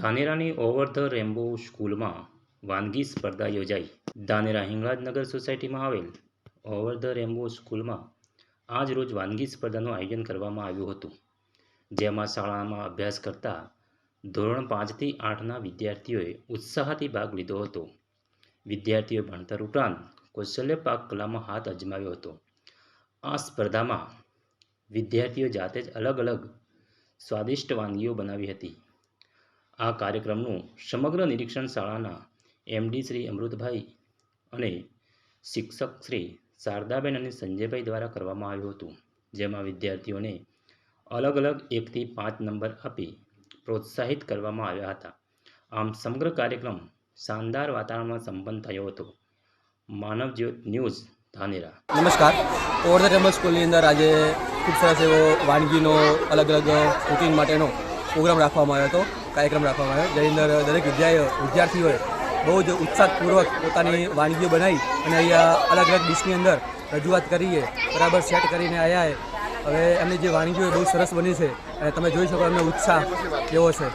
ધાનેરાની over the Rambo સ્કૂલમાં વાનગી સ્પર્ધા યોજાઈ. ધાનેરા હિંગળાજનગર સોસાયટીમાં આવેલ ઓવર ધ રેમ્બો સ્કૂલમાં આજ રોજ વાનગી સ્પર્ધાનું આયોજન કરવામાં આવ્યું હતું, જેમાં શાળામાં અભ્યાસ કરતા ધોરણ પાંચથી આઠના વિદ્યાર્થીઓએ ઉત્સાહથી ભાગ લીધો હતો. વિદ્યાર્થીઓએ ભણતર ઉપરાંત કૌશલ્ય પાક કલામાં હાથ અજમાવ્યો હતો. આ સ્પર્ધામાં વિદ્યાર્થીઓ જાતે જ અલગ અલગ સ્વાદિષ્ટ વાનગીઓ બનાવી હતી. આ કાર્યક્રમનું સમગ્ર નિરીક્ષણ શાળાના એમડી શ્રી અમૃતભાઈ અને શિક્ષક શ્રી શારદાબેન અને સંજયભાઈ દ્વારા કરવામાં આવ્યું હતું, જેમાં વિદ્યાર્થીઓને અલગ અલગ એકથી પાંચ નંબર આપી પ્રોત્સાહિત કરવામાં આવ્યા હતા. આમ સમગ્ર કાર્યક્રમ શાનદાર વાતાવરણમાં સંપન્ન થયો હતો. માનવ જ્યોત ન્યૂઝ, ધાનેરા. નમસ્કાર. ઓવર ધ ટેબલ સ્કૂલની અંદર આજે ખૂબ સરસ એવો વાનગીનો અલગ અલગ કુકિંગ માટેનો પ્રોગ્રામ રાખવામાં આવ્યો હતો, કાર્યક્રમ રાખવામાં આવ્યો. જેની અંદર દરેક વિદ્યાર્થીઓ વિદ્યાર્થીઓએ બહુ જ ઉત્સાહપૂર્વક પોતાની વાનગીઓ બનાવી અને અહીંયા અલગ અલગ ડિશની અંદર રજૂઆત કરીએ, બરાબર સેટ કરીને આવ્યા હવે એમની જે વાનગીઓ બહુ સરસ બની છે અને તમે જોઈ શકો એમનો ઉત્સાહ કેવો છે.